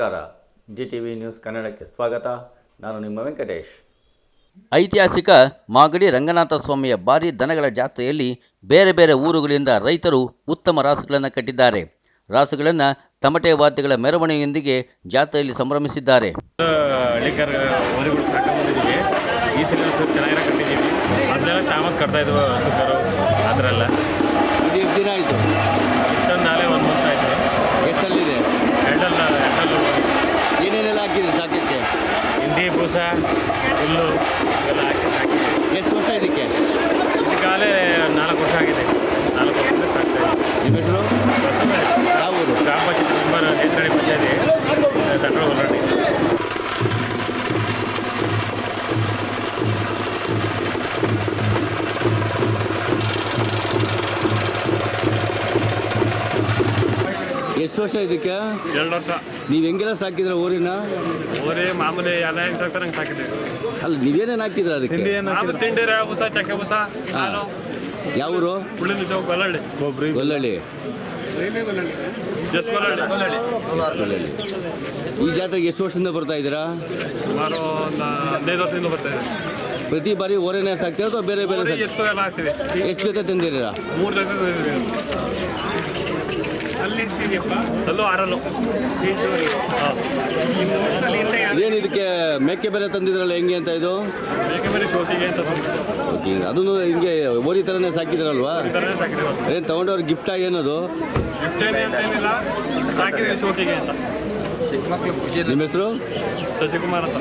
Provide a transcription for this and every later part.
ನಮಸ್ಕಾರ. G T V news ಕನ್ನಡಕ್ಕೆ ಸ್ವಾಗತ. ನಾನು ನಿಮ್ಮ ವೆಂಕಟೇಶ್. ಐತಿಹಾಸಿಕ ಮಾಗಡಿ ರಂಗನಾಥ ಸ್ವಾಮಿಯ ಭಾರಿ ದನಗಳ ಜಾತ್ರೆಯಲ್ಲಿ ಬೇರೆ ಬೇರೆ ಊರುಗಳಿಂದ ರೈತರು ಉತ್ತಮ ರಾಸುಗಳನ್ನು ಕಟ್ಟಿದ್ದಾರೆ. ರಾಸುಗಳನ್ನು ತಮಟೆ ವಾದ್ಯಗಳ ಮೆರವಣಿಗೆಯೊಂದಿಗೆ ಜಾತ್ರೆಯಲ್ಲಿ ಸಂಭ್ರಮಿಸಿದ್ದಾರೆ. ಈ ಸಲ ಸ್ವಲ್ಪ ಚೆನ್ನಾಗಿರೋ ಕಟ್ಟಿದ್ದೀವಿ ಅದನ್ನೆಲ್ಲ ತಾಮತ್ ಕಟ್ತಾ ಇದ್ವು ಇದು ದಿನ ಆಯಿತು ಬೂಸ ಹುಲ್ಲು ಎಲ್ಲ ಹಾಕಿ ಎಷ್ಟು ವರ್ಷ ಇದಕ್ಕೆ ಎಷ್ಟು ವರ್ಷ ಇದಕ್ಕೆ? ಎರಡು ವರ್ಷ. ನೀವು ಹೆಂಗೆಲ್ಲ ಸಾಕಿದ್ರ ಊರಿನ ಊರೇ ಮಾಮೂಲಿ ಎಲ್ಲ ಹೆಂಗೆ ಸಾಕ್ತಾರೆ ಹಂಗೆ ಸಾಕಿದ್ದೀವಿ ಅಲ್ಲ ನೀವೇನೇನು ಹಾಕಿದ್ರ ಅದಕ್ಕೆ? ತಿಂಡಿ ರವೆ ಬೂಸ ಚಕ್ಕೆ ಬೂಸ ಹಾಲು. ಯಾವ ಊರು? ಉಳ್ಳಿನ ಚೌಕ್ ಬಲ್ಲಳ್ಳಿ ಗೊಲ್ಲಳ್ಳಿ. ಜಸ್ ಬಲ್ಲಳ್ಳಿ ಗೊಲ್ಲಳ್ಳಿ. ಈ ಜಾತ್ರೆಗೆ ಎಷ್ಟು ವರ್ಷದಿಂದ ಬರ್ತಾ ಇದ್ದೀರಾ? ಸುಮಾರು ಒಂದು ಹದಿನೈದು ವರ್ಷದಿಂದ ಬರ್ತಾ ಇದೆ. ಪ್ರತಿ ಬಾರಿ ಓರೇನೇ ಸಾಕ್ತೀರಾ ಅಥವಾ ಬೇರೆ ಬೇರೆ ಊರಿಗೆ ಎತ್ತು ಎಲ್ಲ ಹಾಕ್ತೀವಿ. ಎಷ್ಟು ಜೊತೆ ತಂದಿದ್ದೀರಾ? ಮೂರು ಜೊತೆ ತಂದಿದ್ದೀವಿ. ಅಲ್ಲೂ ಆರಲ್ಲು. ಹಾಂ. ಏನು ಇದಕ್ಕೆ ಮೇಕೆ ಬೆಲೆ ತಂದಿದ್ರಲ್ಲ ಹೆಂಗೆ ಅಂತ ಇದು? ಅದನ್ನು ಹಿಂಗೆ ಓರಿ ಥರನೇ ಸಾಕಿದ್ರಲ್ವಾ? ಏನು ತೊಗೊಂಡವ್ರು ಗಿಫ್ಟ್ ಏನದು? ಚೋತಿಗೆ ಅಂತ. ನಿಮ್ಮ ಹೆಸರು? ಶಶಿಕುಮಾರ್ ಅಂತ.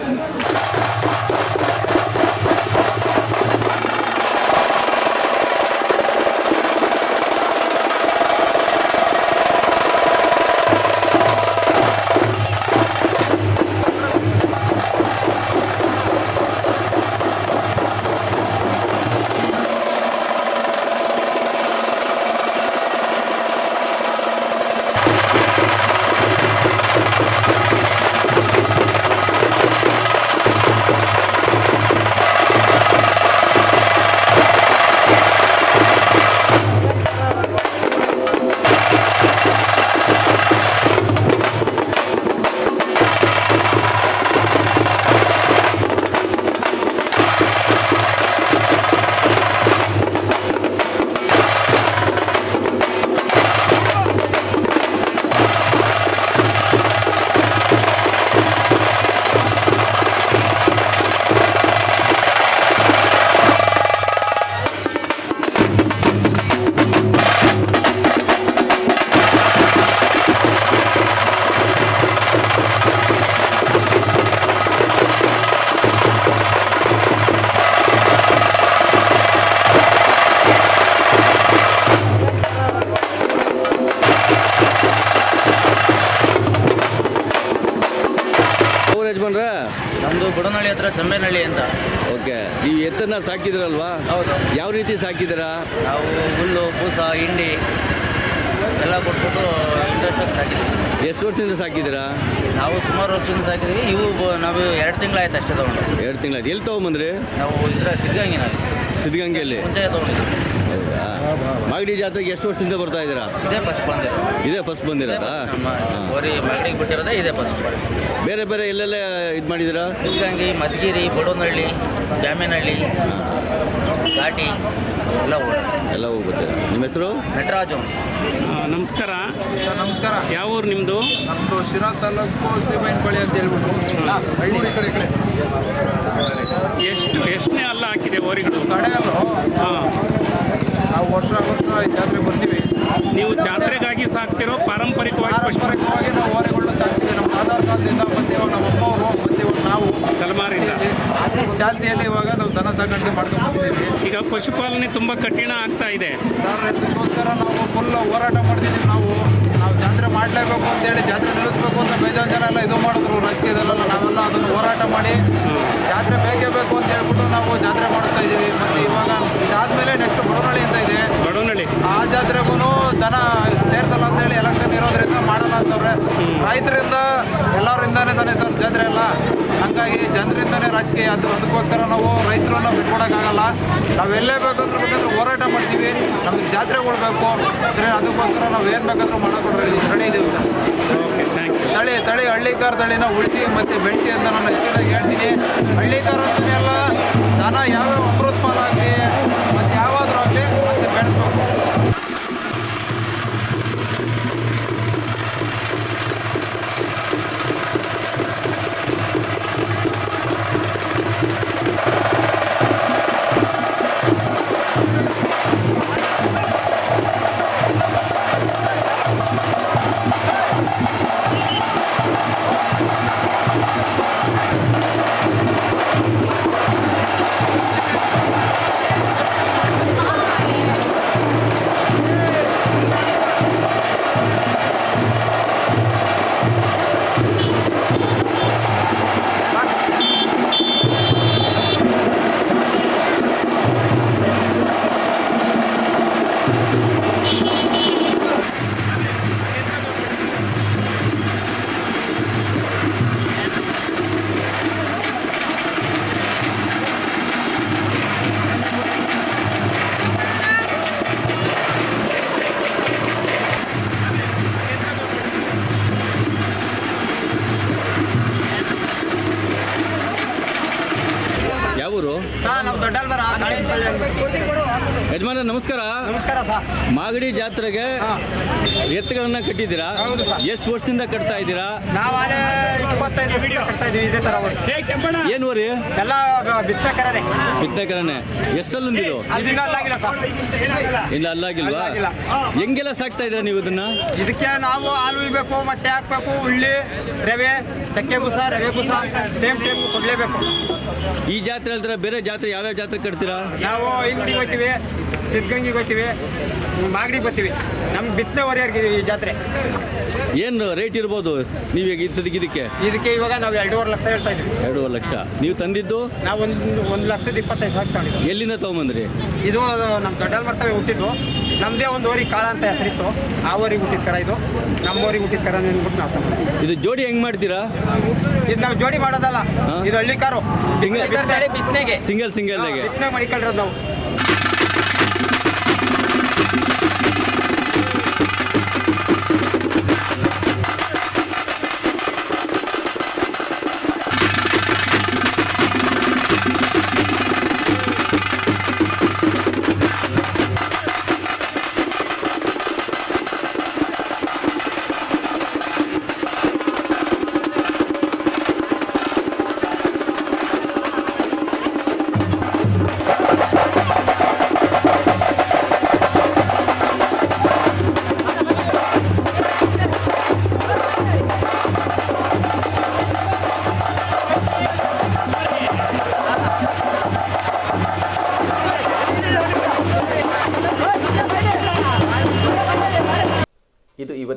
ಹತ್ರ ಚಂಬೇನಹಳ್ಳಿ ಅಂತ. ಓಕೆ ಈ ಎತ್ತನ್ನ ಸಾಕಿದ್ರಲ್ವಾ? ಹೌದು. ಯಾವ ರೀತಿ ಸಾಕಿದ್ದೀರಾ? ನಾವು ಹುಲ್ಲು ಪೂಸ ಹಿಂಡಿ ಎಲ್ಲ ಕೊಟ್ಬಿಟ್ಟು ಇಂಟ್ರೆಸ್ಟ್ ಸಾಕಿದ್ವಿ ಎಷ್ಟು ವರ್ಷದಿಂದ ಸಾಕಿದ್ದೀರಾ? ನಾವು ಸುಮಾರು ವರ್ಷದಿಂದ ಸಾಕಿದ್ವಿ ಇವು ಬ- ನಾವು ಎರಡು ತಿಂಗಳಾಯ್ತು ಅಷ್ಟೇ ತೊಗೊಂಡು. ಎರಡು ತಿಂಗಳಾಯ್ತು. ಎಲ್ಲಿ ತೊಗೊಂಬಂದ್ರಿ? ನಾವು ಇದ್ರ ಸಿದ್ಧಗಂಗಿನಲ್ಲಿ. ಸಿದ್ಧಗಂಗೆಯಲ್ಲಿ. ಮುಂಚೆ ತೊಗೊಂಡಿದ್ವಿ ಹೌದಾ? ಮಾಗಡಿ ಜಾತ್ರೆಗೆ ಎಷ್ಟು ವರ್ಷದಿಂದ ಬರ್ತಾ ಇದ್ದೀರಾ? ಇದೇ ಫಸ್ಟ್ ಬಂದಿರೋದು ಇದೇ ಫಸ್ಟ್ ಬಂದಿರೋದಾ? ನಮ್ಮ ಓರಿ ಮಗಡಿಗೆ ಬಿಟ್ಟಿರೋದೇ ಇದೇ ಫಸ್ಟ್ ಬೇರೆ ಬೇರೆ ಎಲ್ಲೆಲ್ಲ ಇದು ಮಾಡಿದ್ದೀರಾ? ಸಿದ್ಧಗಂಗಿ ಮಧುಗಿರಿ ಬಡವನಹಳ್ಳಿ ಜಾಮೇನಹಳ್ಳಿ ಘಾಟಿ ಎಲ್ಲ ಓಡಿ ಎಲ್ಲ ಹೋಗುತ್ತೆ. ನಿಮ್ಮ ಹೆಸರು? ನಟರಾಜು. ಆ, ನಮಸ್ಕಾರ. ನಮಸ್ಕಾರ. ಯಾವ ಊರು ನಿಮ್ಮದು ನಮ್ಮದು ಶಿರಾ ತಾಲೂಕು ಸೀಮೆಂಟ್ಪಳ್ಳಿ ಅಂತ ಹೇಳ್ಬಿಟ್ಟು. ಹಳ್ಳಿ ಈ ಕಡೆ ಈ ಕಡೆ. ಎಷ್ಟು ಎಷ್ಟನೇ ಅಲ್ಲ ಹಾಕಿದೆ ಓರಿಗಳು ಕಡೆಯಲ್ಲೂ ಹಾಂ. ನಾವು ವರ್ಷ ವರ್ಷ ಈ ಜಾತ್ರೆ ಬರ್ತೀವಿ. ನೀವು ಜಾತ್ರೆಗಾಗಿ ಸಾಕ್ತಿರೋ ಪಾರಂಪರಿಕವಾಗಿ ಪಾರಂಪರಿಕವಾಗಿ ನಾವು ಓರೆಗಳನ್ನ ಸಾಕ್ತೀವಿ ನಮ್ಮ ಆಧಾರ್ ಕಾರ್ಡ್ನಿಂದ ಮತ್ತೆ ಇವಾಗ ನಮ್ಮ ಅಮ್ಮವರು ಇವಾಗ ನಾವು ತಲೆಮಾರಿಂದ. ಚಾಲ್ತಿಯಲ್ಲಿ ಇವಾಗ ನಾವು ದನ ಸಾಕಾಣಿಕೆ ಮಾಡ್ಕೊಂಡು ಬಂದಿದ್ದೀವಿ. ಈಗ ಪಶುಪಾಲನೆ ತುಂಬ ಕಠಿಣ ಆಗ್ತಾ ಇದೆ. ಸರ್ ಇದಕ್ಕೋಸ್ಕರ ನಾವು ಫುಲ್ ಹೋರಾಟ ಮಾಡ್ತಿದ್ದೀವಿ. ನಾವು ನಾವು ಜಾತ್ರೆ ಮಾಡಲೇಬೇಕು ಅಂತೇಳಿ ಜಾತ್ರೆ ನಡೆಸಬೇಕು ಅಂತ ಬೇಜಾರು ಜನ ಎಲ್ಲ ಇದು ಮಾಡಿದ್ರು. ರಾಜಕೀಯದಲ್ಲೆಲ್ಲ ನಾವೆಲ್ಲ ಅದನ್ನು ಹೋರಾಟ ಮಾಡಿ ಜಾತ್ರೆ ಬೇಕೇ ಬೇಕು ಅಂತ ಹೇಳ್ಬಿಟ್ಟು ನಾವು ಜಾತ್ರೆ ಮಾಡಿಸ್ತಾ ಇದ್ದೀವಿ. ಮತ್ತು ಇವಾಗ ಇದಾದಮೇಲೆ ನೆಕ್ಸ್ಟ್ ಬಡವನಹಳ್ಳಿ ಅಂತ ಇದೆ. ಬಡವನಹಳ್ಳಿ. ಆ ಜಾತ್ರೆಗೂ ದನ ಸೇರ್ಸಲ್ಲ ಅಂತ ಹೇಳಿ ಎಲೆಕ್ಷನ್ ಇರೋದ್ರಿಂದ ಮಾಡಲ್ಲ ಅಂತವ್ರೆ. ರೈತರಿಂದ ಎಲ್ಲರಿಂದಾನೇ ತಾನೇ ಸರ್ ಜಾತ್ರೆ ಅಲ್ಲ. ಹಂಗಾಗಿ ಜನರಿಂದಾನೇ ರಾಜಕೀಯ. ಅದು ಅದಕ್ಕೋಸ್ಕರ ನಾವು ರೈತರನ್ನ ಬಿಟ್ಕೊಡೋಕ್ಕಾಗಲ್ಲ. ನಾವು ಎಲ್ಲೇ ಬೇಕಂದ್ರೆ ಹೋರಾಟ ಮಾಡ್ತೀವಿ. ನಮಗೆ ಜಾತ್ರೆ ಕೊಡಬೇಕು ಅಂದ್ರೆ ಅದಕ್ಕೋಸ್ಕರ ನಾವು ಏನು ಬೇಕಾದರೂ ಮಾಡೋಕೆ ರೆಡಿ ಇದ್ದೀವಿ ಸರ್. ತಳಿ ತಳಿ ಹಳ್ಳಿಕಾರ ತಳಿನ ಉಳಿಸಿ ಮತ್ತು ಬೆಳೆಸಿ ಅಂತ ನಾನು ಹೆಚ್ಚಿನಾಗಿ ಹೇಳ್ತೀನಿ. ಹಳ್ಳಿಕಾರ ಅಂತಲೇ ಅಲ್ಲ ದನ ಯಾವ್ಯಾವ ಯಜಮಾನ ನಮಸ್ಕಾರ. ನಮಸ್ಕಾರ ಸರ್. ಮಾಗಡಿ ಜಾತ್ರೆಗೆ ಎತ್ತುಗಳನ್ನ ಕಟ್ಟಿದ್ದೀರಾ? ಹೌದು ಸರ್. ಎಷ್ಟು ವರ್ಷದಿಂದ ಕಟ್ತಾ ಇದ್ದೀರಾ? ನಾವಾಗಲೇ ಇಪ್ಪತ್ತೈದು ವರ್ಷ ಕಟ್ತಾ ಇದೀವಿ ಇದೇ ಒಂದು ಏನು ವರಿ ಎಲ್ಲ ಬಿತ್ತಕರನೆ. ಬಿತ್ತಕರನೆ. ಎಷ್ಟಲ್ಲಿಂದಿದು? ಇದನ್ನ ಅಲ್ಲಾಗಿಲ್ಲ ಸರ್. ಇಲ್ಲ ಅಲ್ಲಾಗಿಲ್ವಾ. ಹೆಂಗೆಲ್ಲ ಸಾಕ್ತಾ ಇದ್ದೀರಾ ನೀವು ಇದನ್ನ? ಇದಕ್ಕೆ ನಾವು ಹಾಲು ಇಬೇಕು ಮೊಟ್ಟೆ ಹಾಕ್ಬೇಕು ಉಳ್ಳಿ ರವೆ ಚಕ್ಕೆ ಬುಸ ರವೆ ಬುಸ ಟೇಮ್ ಟೇಮ್ ಕೊಡಲೇಬೇಕು. ಈ ಜಾತ್ರೆ ಅಲ್ದ್ರೆ ಬೇರೆ ಜಾತ್ರೆ ಯಾವ್ಯಾವ ಜಾತ್ರೆ ಕಟ್ತೀರಾ? ನಾವು ಐಗುಡಿಗೆ ಹೋಗ್ತೀವಿ ಸಿದ್ಧಗಂಗಿಗೆ ಹೋಗ್ತೀವಿ ಮಾಗಡಿಗೆ ಬರ್ತೀವಿ. ನಮ್ಗೆ ಬಿತ್ತನೆ ಹೊರೆಯರ್ಗೆ ಈ ಜಾತ್ರೆ. ಏನು ರೇಟ್ ಇರ್ಬೋದು? ನೀವು ಈಗ ಇದ್ದದಕ್ಕೆ ಇದಕ್ಕೆ? ಇದಕ್ಕೆ ಇವಾಗ ನಾವು ಎರಡೂವರೆ ಲಕ್ಷ ಹೇಳ್ತಾ ಇದ್ದೀವಿ. ಎರಡೂವರೆ ಲಕ್ಷ. ನೀವು ತಂದಿದ್ದು? ನಾವು ಒಂದು ಒಂದು ಲಕ್ಷದ ಇಪ್ಪತ್ತೈದು ಸಾವಿರ ತಗೊಂಡಿದ್ದೀವಿ ಎಲ್ಲಿಂದ ತೊಗೊಂಬಂದ್ರಿ? ಇದು ನಮ್ಮ ದೊಡ್ಡಲ್ಲಿ ಮರ್ತವೆ ಹುಟ್ಟಿದ್ದು ನಮ್ಮದೇ ಒಂದು ಓರಿ ಕಾಳ ಅಂತ ಹೆಸರಿತ್ತು. ಆ ಊರಿಗೆ ಹುಟ್ಟಿದ ಕರ ಇದು. ನಮ್ಮ ಊರಿಗೆ ಹುಟ್ಟಿದ ಕರ ಅಂದ್ಬಿಟ್ಟು ನಾವು ತಗೊಂಡ್ವಿ ಇದು ಜೋಡಿ ಹೆಂಗ್ ಮಾಡ್ತೀರಾ? ಇದು ನಾವು ಜೋಡಿ ಮಾಡೋದಲ್ಲ. ಇದು ಹಳ್ಳಿ ಕಾರು. ಸಿಂಗಲ್ ಬಿತ್ತನೆಗೆ ಸಿಂಗಲ್ ಸಿಂಗಲ್ ಬಿತ್ತನೆ ಮಾಡಿಕೊಂಡಿರೋದು ನಾವು.